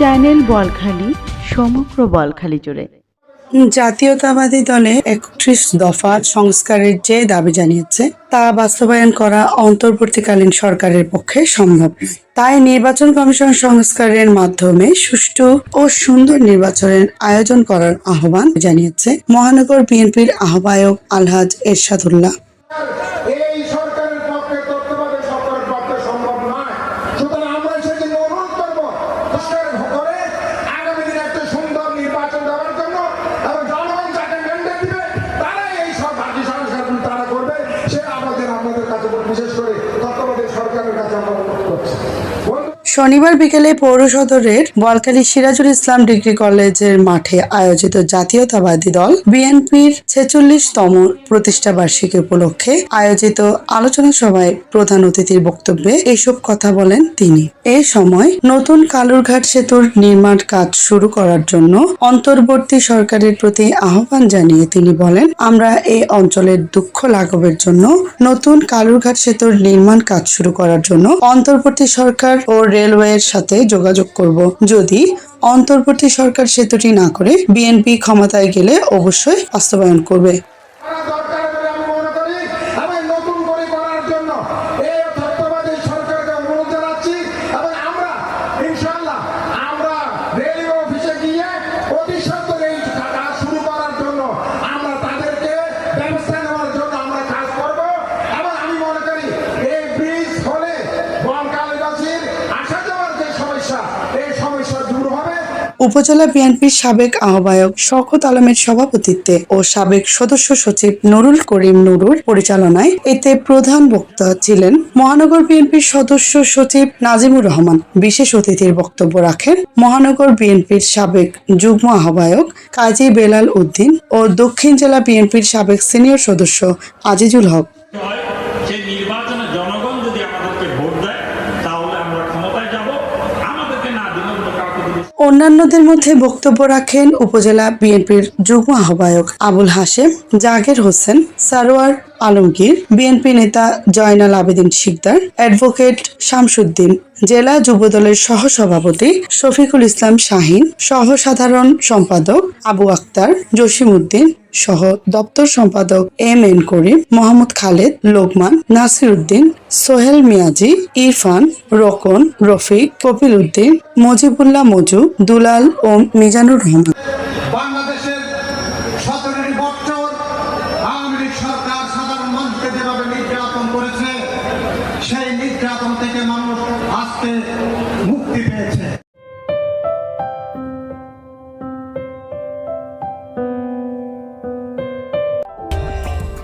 Channel Balkhali, সমগ্র বলখালি জুড়ে। জাতীয়তাবাদী দলে একত্রিশ দফা সংস্কারের যে দাবি জানিয়েছে, তা বাস্তবায়ন করা অন্তর্বর্তীকালীন সরকারের পক্ষে সম্ভব নয়। তাই নির্বাচন কমিশন সংস্কারের মাধ্যমে সুষ্ঠু ও সুন্দর নির্বাচনের আয়োজন করার আহ্বান জানিয়েছে মহানগর বিএনপির আহ্বায়ক আলহাজ এরশাদুল্লাহ এই সরকারের পক্ষে তত্ত্বাবধায়ক সরকারের পক্ষে সম্ভব নয় সুতরাং আমরা সেদিন অনুরোধ করব সংস্কার করে আগামী দিনে একটা সুন্দর নির্বাচন দেওয়ার জন্য এবং জনগণ যাকে ম্যান্ডেট দিবে তারাই এই সব বাকি সংস্কারগুলো তারা করবে সে আমাদের আমাদের কাছে বিশেষ করে তত্ত্বাবধায়ক সরকারের কাছে আমরা অনুরোধ করছি বন্ধু শনিবার বিকেলে পৌর সদরের বলখালী সিরাজুল ইসলাম ডিগ্রি কলেজের মাঠে আয়োজিত জাতীয়তাবাদী দল বিএনপির ছেচল্লিশতম প্রতিষ্ঠা বার্ষিকী উপলক্ষে আয়োজিত আলোচনা সভায় প্রধান অতিথির বক্তব্যে এসব কথা বলেন তিনি। এ সময় নতুন কালুরঘাট সেতুর নির্মাণ কাজ শুরু করার জন্য অন্তর্বর্তী সরকারের প্রতি আহ্বান জানিয়ে তিনি বলেন, আমরা এই অঞ্চলের দুঃখ লাঘবের জন্য নতুন কালুরঘাট সেতুর নির্মাণ কাজ শুরু করার জন্য অন্তর্বর্তী সরকার ও রেলওয়ের সাথে যোগাযোগ করব। যদি অন্তর্বর্তী সরকার সেতুটি না করে, বিএনপি ক্ষমতায় গেলে অবশ্যই বাস্তবায়ন করবে করা দরকার বলে আমি মনে করি এবং নতুন করে করার জন্য এই তত্ত্বাবধায়ক সরকারকে অনুরোধ জানাচ্ছি এবং আমরা ইনশাআল্লাহ আমরা রেলওয়ে অফিসে গিয়ে অতি সত্তর এই কাজ শুরু করার জন্য আমরা তাদেরকে ব্যবস্থা নেওয়ার জন্য আমরা কাজ করব এবং আমি মনে করি এই ব্রিজ হলে বনকালীবাসীর আসা যাওয়ার যে সমস্যা এই সমস্যা দূর হবে উপজেলা বিএনপির সাবেক আহ্বায়ক শওকত আলমের সভাপতিত্বে ও সাবেক সদস্য সচিব নুরুল করিম নুরুর পরিচালনায় এতে প্রধান বক্তা ছিলেন মহানগর বিএনপির সদস্য সচিব নাজিমুর রহমান। বিশেষ অতিথির বক্তব্য রাখেন মহানগর বিএনপির সাবেক যুগ্ম আহ্বায়ক কাজী বেলাল উদ্দিন ও দক্ষিণ জেলা বিএনপির সাবেক সিনিয়র সদস্য আজিজুল হক হয় সেই নির্বাচনে জনগণ যদি আমাদেরকে ভোট দেয় তাহলে আমরা ক্ষমতায় যাব আমাদেরকে না দিলে অন্য কাউকে দিলে অন্যান্যদের মধ্যে বক্তব্য রাখেন উপজেলা বিএনপির যুগ্ম আহ্বায়ক আবুল হাশেম, জাগের হোসেন, সারোয়ার আলমগীর, বিএনপি নেতা জয়নাল আবেদিন শিকদার, অ্যাডভোকেট শামসুদ্দিন, জেলা যুবদলের সহসভাপতি শফিকুল ইসলাম শাহিন সহ সাধারণ সম্পাদক আবু আক্তার জসিমউদ্দিন সহ দপ্তর সম্পাদক এম এন করিম, মোহাম্মদ খালেদ, লোকমান নাসির উদ্দিন সোহেল মিয়াজি, ইরফান, রোকন, রফিক, কপিল উদ্দিন, মজিবুল্লাহ মজু, দুলাল ও মিজানুর রহমান। সেই নির্যাতন থেকে মানুষ আজকে মুক্তি পেয়েছে।